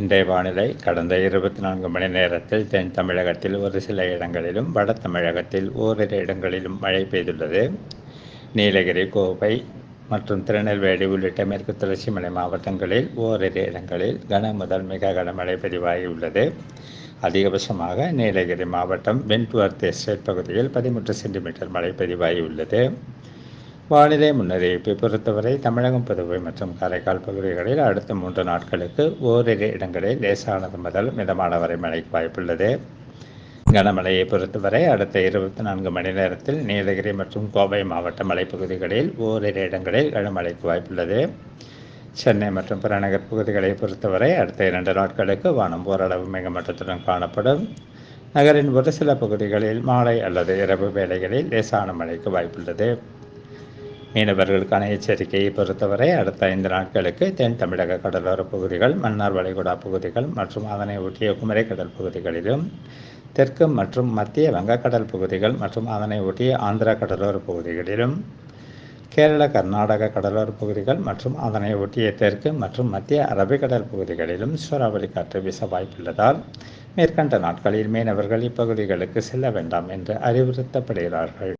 இன்றைய வானிலை கடந்த இருபத்தி நான்கு மணி நேரத்தில் தென் தமிழகத்தில் ஒரு சில இடங்களிலும் வட தமிழகத்தில் ஓரிரு இடங்களிலும் மழை பெய்துள்ளது. நீலகிரி கோவை மற்றும் திருநெல்வேலி உள்ளிட்ட மேற்கு தொடர்ச்சி மலை மாவட்டங்களில் ஓரிரு இடங்களில் கன முதல் மிக கனமழை பதிவாகியுள்ளது. அதிகபட்சமாக நீலகிரி மாவட்டம் வென்ட்வர்த் எஸ்டேட் பகுதியில் பதிமூன்று சென்டிமீட்டர் மழை பதிவாகியுள்ளது. வானிலை முன்னறிவிப்பை பொறுத்தவரை தமிழகம் புதுவை மற்றும் காரைக்கால் பகுதிகளில் அடுத்த மூன்று நாட்களுக்கு ஓரிரு இடங்களில் லேசானது முதல் மிதமான வரை மழைக்கு வாய்ப்புள்ளது. கனமழையை பொறுத்தவரை அடுத்த இருபத்தி நான்கு மணி நேரத்தில் நீலகிரி மற்றும் கோவை மாவட்ட மலைப்பகுதிகளில் ஓரிரு இடங்களில் கனமழைக்கு வாய்ப்புள்ளது. சென்னை மற்றும் புறநகர் பகுதிகளை பொறுத்தவரை அடுத்த இரண்டு நாட்களுக்கு வானம் ஓரளவு மேகமட்டத்துடன் காணப்படும். நகரின் ஒரு சில பகுதிகளில் மாலை அல்லது இரவு வேளைகளில் லேசான மழைக்கு வாய்ப்புள்ளது. மீனவர்களுக்கான எச்சரிக்கையை பொறுத்தவரை அடுத்த ஐந்து நாட்களுக்கு தென் தமிழக கடலோர பகுதிகள் மன்னார் வளைகுடா பகுதிகள் மற்றும் அதனை ஒட்டிய குமரி கடல் பகுதிகளிலும் தெற்கு மற்றும் மத்திய வங்கக்கடல் பகுதிகள் மற்றும் அதனை ஒட்டிய ஆந்திரா கடலோர பகுதிகளிலும் கேரள கர்நாடக கடலோர பகுதிகள் மற்றும் அதனை ஒட்டிய தெற்கு மற்றும் மத்திய அரபிக்கடல் பகுதிகளிலும் சூறாவளி காற்று வீச வாய்ப்புள்ளதால் மேற்கண்ட நாட்களில் மீனவர்கள் இப்பகுதிகளுக்கு செல்ல வேண்டாம் என்று அறிவுறுத்தப்படுகிறார்கள்.